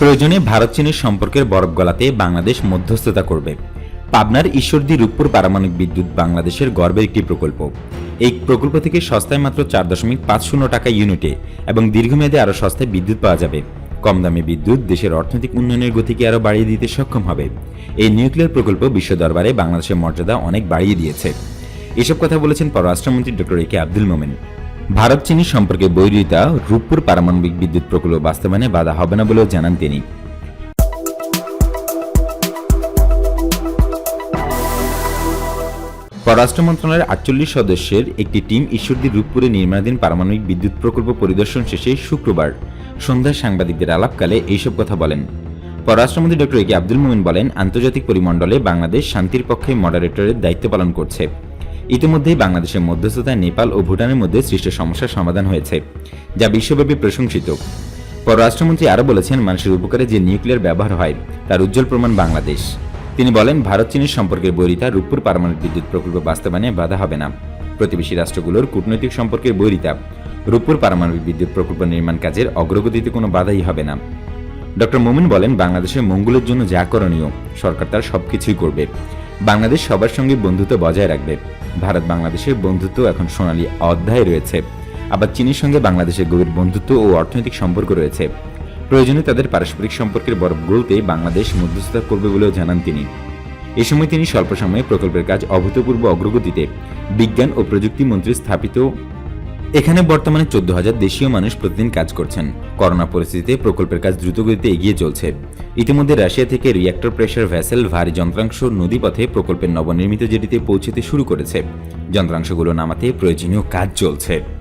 প্রয়োজনে ভারত চীনের সম্পর্কের বরফ গলাতে বাংলাদেশ মধ্যস্থতা করবে। পাবনার ঈশ্বরদী রূপপুর পারমাণবিক বিদ্যুৎ বাংলাদেশের গর্বের একটি প্রকল্প। এই প্রকল্প থেকে সস্তায় মাত্র চার দশমিক পাঁচ শূন্য টাকা ইউনিটে এবং দীর্ঘমেয়াদে আরও সস্তায় বিদ্যুৎ পাওয়া যাবে। কম দামে বিদ্যুৎ দেশের অর্থনৈতিক উন্নয়নের গতিকে আরও বাড়িয়ে দিতে সক্ষম হবে। এই নিউক্লিয়ার প্রকল্প বিশ্ব দরবারে বাংলাদেশের মর্যাদা অনেক বাড়িয়ে দিয়েছে। এসব কথা বলেছেন পররাষ্ট্রমন্ত্রী doctor A K Abdul Momen. Bharat চীনের সম্পর্কে বৈরিতা রূপপুর পারমাণবিক বিদ্যুৎ প্রকল্প বাস্তবায়নে বাধা হবে না বলেও জানান তিনি। পররাষ্ট্র মন্ত্রণালয়ের আটচল্লিশ সদস্যের একটি টিম ঈশ্বরদী রূপপুরে নির্মাণাধীন পারমাণবিক বিদ্যুৎ প্রকল্প পরিদর্শন শেষে শুক্রবার সন্ধ্যায় সাংবাদিকদের আলাপকালে এইসব কথা বলেন। পররাষ্ট্রমন্ত্রী ডক্টর এ কে আব্দুল মোমিন বলেন, আন্তর্জাতিক পরিমণ্ডলে বাংলাদেশ শান্তির পক্ষে মডারেটরের দায়িত্ব পালন করছে। ইতিমধ্যেই বাংলাদেশের মধ্যস্থতায় নেপাল ও ভুটানের মধ্যে সৃষ্ট সমস্যার সমাধান হয়েছে, যা বিশ্বব্যাপী প্রশংসিত। পররাষ্ট্রমন্ত্রী আরও বলেছেন, মানুষের উপকারে যে নিউক্লিয়ার ব্যবহার হয়, তার উজ্জ্বল প্রমাণ বাংলাদেশ। তিনি বলেন, ভারত চীনের সম্পর্কের বৈরিতা রূপপুর পারমাণবিক বিদ্যুৎ প্রকল্প বাস্তবায়নে বাধা হবে না। প্রতিবেশী রাষ্ট্রগুলোর কূটনৈতিক সম্পর্কের বৈরিতা, রূপপুর পারমাণবিক বিদ্যুৎ প্রকল্প নির্মাণ কাজের অগ্রগতিতে কোনো বাধাই হবে না। ডক্টর মোমিন বলেন, বাংলাদেশের মঙ্গলের জন্য যা করণীয়, সরকার তার সবকিছুই করবে। বাংলাদেশ সবার সঙ্গে বন্ধুত্ব বজায় রাখবে। ভারত বাংলাদেশের বন্ধুত্ব এখন সোনালী অধ্যায় রয়েছে। আবার চীনের সঙ্গে বাংলাদেশের গভীর বন্ধুত্ব ও অর্থনৈতিক সম্পর্ক রয়েছে। প্রয়োজনে তাদের পারস্পরিক সম্পর্কের বরফ গলতে বাংলাদেশ মধ্যস্থতা করবে বলেও জানান তিনি। এ সময় তিনি স্বল্প সময়ে প্রকল্পের কাজ অভূতপূর্ব অগ্রগতিতে বিজ্ঞান ও প্রযুক্তি মন্ত্রী স্থাপিত এখানে বর্তমানে চোদ্দ হাজার দেশীয় মানুষ প্রতিদিন কাজ করছেন। করোনা পরিস্থিতিতে প্রকল্পের কাজ দ্রুতগতিতে এগিয়ে চলছে। ইতিমধ্যে রাশিয়া থেকে রিয়াক্টর প্রেশার ভ্যাসেল ভারী যন্ত্রাংশ নদীপথে প্রকল্পের নবনির্মিত জেটিতে পৌঁছতে শুরু করেছে। যন্ত্রাংশগুলো নামাতে প্রয়োজনীয় কাজ চলছে।